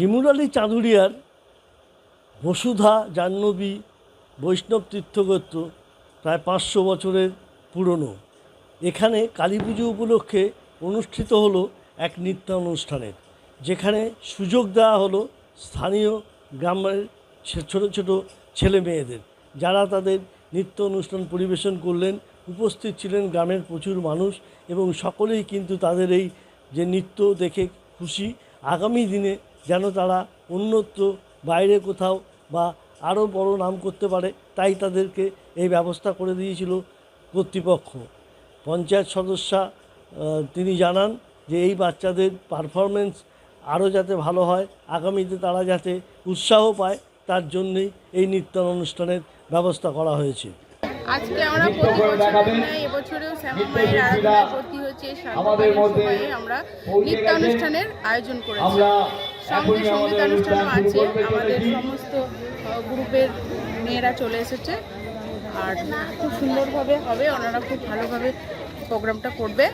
শিমুরালী চাঁদুরিয়ার বসুধা জাহ্নবী বৈষ্ণব তীর্থগোত্র প্রায় পাঁচশো বছরের পুরনো। এখানে কালী পুজো উপলক্ষে অনুষ্ঠিত হলো এক নৃত্য অনুষ্ঠানের যেখানে সুযোগ দেওয়া হলো স্থানীয় গ্রামের ছোট ছোট ছেলে মেয়েদের। যারা তাদের নৃত্য অনুষ্ঠান পরিবেশন করলেন, উপস্থিত ছিলেন গ্রামের প্রচুর মানুষ এবং সকলেই কিন্তু তাদের এই যে নৃত্য দেখে খুশি। আগামী দিনে যেন তারা অন্যত্র বাইরে কোথাও বা আরও বড় নাম করতে পারে তাই তাদেরকে এই ব্যবস্থা করে দিয়েছিল কর্তৃপক্ষ। পঞ্চায়েত সদস্যা তিনি জানান যে এই বাচ্চাদের পারফরমেন্স আরও যাতে ভালো হয় আগামীতে তারা যাতে উৎসাহ পায় তার জন্যেই এই নৃত্য অনুষ্ঠানের ব্যবস্থা করা হয়েছে। আজকে আমরা প্রতি বছর এবছরেও শ্যামা মায়ের আরাধনায় ভর্তি হচ্ছে আমাদের মধ্যে আমরা নৃত্য অনুষ্ঠানের আয়োজন করেছি। সঙ্গে সংগীত অনুষ্ঠানও আছে। আমাদের সমস্ত গ্রুপের মেয়েরা চলে এসেছে। আর খুব সুন্দরভাবে হবে ওনারা খুব ভালোভাবে প্রোগ্রামটা করবে।